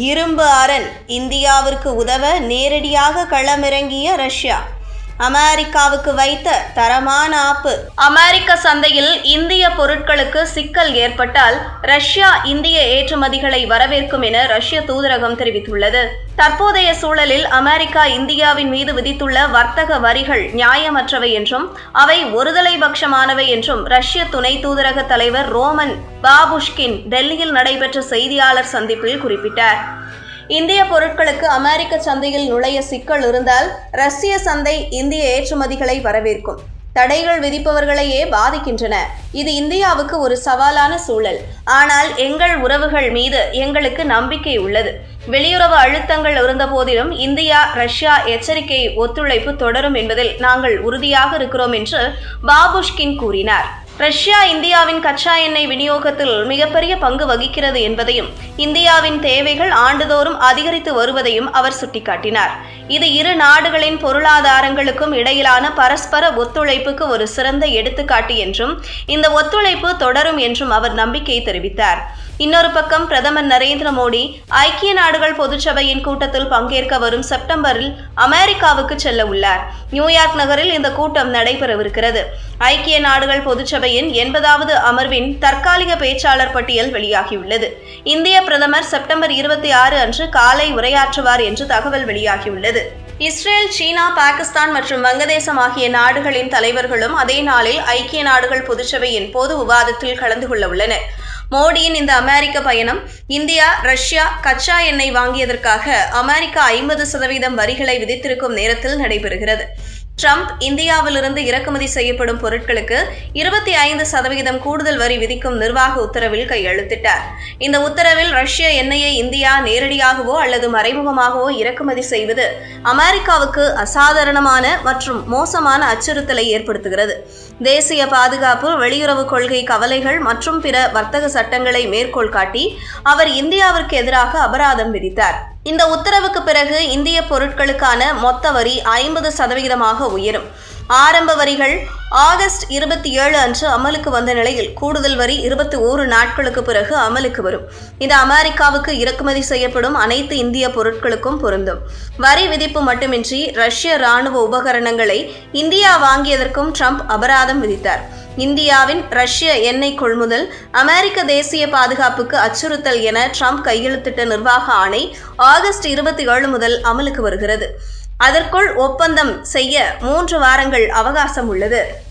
இரும்பு அரண் இந்தியாவிற்கு உதவ நேரடியாக களமிறங்கிய ரஷ்யா. அமெரிக்காவுக்கு வைத்த தரமான ஆப்பு. அமெரிக்க சந்தையில் இந்திய பொருட்களுக்கு சிக்கல் ஏற்பட்டால் ரஷ்யா இந்திய ஏற்றுமதிகளை வரவேற்கும் என ரஷ்ய தூதரகம் தெரிவித்துள்ளது. தற்போதைய சூழலில் அமெரிக்கா இந்தியாவின் மீது விதித்துள்ள வர்த்தக வரிகள் நியாயமற்றவை என்றும் அவை ஒருதலை பட்சமானவை என்றும் ரஷ்ய துணை தூதரக தலைவர் ரோமன் பாபுஷ்கின் டெல்லியில் நடைபெற்ற செய்தியாளர் சந்திப்பில் குறிப்பிட்டார். இந்திய பொருட்களுக்கு அமெரிக்க சந்தையில் நுழைய சிக்கல் இருந்தால் ரஷ்ய சந்தை இந்திய ஏற்றுமதிகளை வரவேற்கும். தடைகள் விதிப்பவர்களையே பாதிக்கின்றன. இது இந்தியாவுக்கு ஒரு சவாலான சூழல். ஆனால் எங்கள் உறவுகள் மீது எங்களுக்கு நம்பிக்கை உள்ளது. வெளியுறவு அழுத்தங்கள் இருந்தபோதிலும் இந்தியா ரஷ்யா எச்சரிக்கை ஒத்துழைப்பு தொடரும் என்பதில் நாங்கள் உறுதியாக இருக்கிறோம் என்று பாபுஷ்கின் கூறினார். ரஷ்யா இந்தியாவின் கச்சா எண்ணெய் விநியோகத்தில் மிகப்பெரிய பங்கு வகிக்கிறது என்பதையும் இந்தியாவின் தேவைகள் ஆண்டுதோறும் அதிகரித்து வருவதையும் அவர் சுட்டிக்காட்டினார். இது இரு நாடுகளின் பொருளாதாரங்களுக்கும் இடையிலான பரஸ்பர ஒத்துழைப்புக்கு ஒரு சிறந்த எடுத்துக்காட்டு என்றும் இந்த ஒத்துழைப்பு தொடரும் என்றும் அவர் நம்பிக்கை தெரிவித்தார். இன்னொரு பக்கம் பிரதமர் நரேந்திர மோடி ஐக்கிய நாடுகள் பொதுச்சபையின் கூட்டத்தில் பங்கேற்க வரும் செப்டம்பரில் அமெரிக்காவுக்கு செல்ல உள்ளார். நியூயார்க் நகரில் இந்த கூட்டம் நடைபெறவிருக்கிறது. ஐக்கிய நாடுகள் பொதுச்சபையின் எண்பதாவது அமர்வின் தற்காலிக பேச்சாளர் பட்டியல் வெளியாகியுள்ளது. இந்திய பிரதமர் செப்டம்பர் இருபத்தி ஆறு அன்று காலை உரையாற்றுவார் என்று தகவல் வெளியாகியுள்ளது. இஸ்ரேல் சீனா பாகிஸ்தான் மற்றும் வங்கதேசம் ஆகிய நாடுகளின் தலைவர்களும் அதே நாளில் ஐக்கிய நாடுகள் பொதுச்சபையின் பொது விவாதத்தில் கலந்து கொள்ள உள்ளனர். மோடியின் இந்த அமெரிக்க பயணம் இந்தியா ரஷ்யா கச்சா எண்ணெய் வாங்கியதற்காக அமெரிக்கா ஐம்பது சதவீதம் வரிகளை விதித்திருக்கும் நேரத்தில் நடைபெறுகிறது. ட்ரம்ப் இந்தியாவிலிருந்து இறக்குமதி செய்யப்படும் பொருட்களுக்கு இருபத்தி ஐந்து சதவிகிதம் கூடுதல் வரி விதிக்கும் நிர்வாக உத்தரவில் கையெழுத்திட்டார். இந்த உத்தரவில் ரஷ்ய எண்ணெயை இந்தியா நேரடியாகவோ அல்லது மறைமுகமாகவோ இறக்குமதி செய்வது அமெரிக்காவுக்கு அசாதாரணமான மற்றும் மோசமான அச்சுறுத்தலை ஏற்படுத்துகிறது. தேசிய பாதுகாப்பு வெளியுறவு கொள்கை கவலைகள் மற்றும் பிற வர்த்தக சட்டங்களை மேற்கோள் காட்டி அவர் இந்தியாவிற்கு எதிராக அபராதம் விதித்தார். இந்த உத்தரவுக்கு பிறகு இந்திய பொருட்களுக்கான மொத்த வரி ஐம்பது சதவிகிதமாக உயரும். ஆரம்ப வரிகள் ஆகஸ்ட் இருபத்தி ஏழு அன்று அமலுக்கு வந்த நிலையில் கூடுதல் வரி இருபத்தி ஓரு நாட்களுக்கு பிறகு அமலுக்கு வரும். இது அமெரிக்காவுக்கு இறக்குமதி செய்யப்படும் அனைத்து இந்திய பொருட்களுக்கும் பொருந்தும். வரி விதிப்பு மட்டுமின்றி ரஷ்ய ராணுவ உபகரணங்களை இந்தியா வாங்கியதற்கும் ட்ரம்ப் அபராதம் விதித்தார். இந்தியாவின் ரஷ்ய எண்ணெய் கொள்முதல் அமெரிக்க தேசிய பாதுகாப்புக்கு அச்சுறுத்தல் என ட்ரம்ப் கையெழுத்திட்ட நிர்வாக ஆணை ஆகஸ்ட் இருபத்தி ஏழு முதல் அமலுக்கு வருகிறது. அதற்குள் ஒப்பந்தம் செய்ய மூன்று வாரங்கள் அவகாசம் உள்ளது.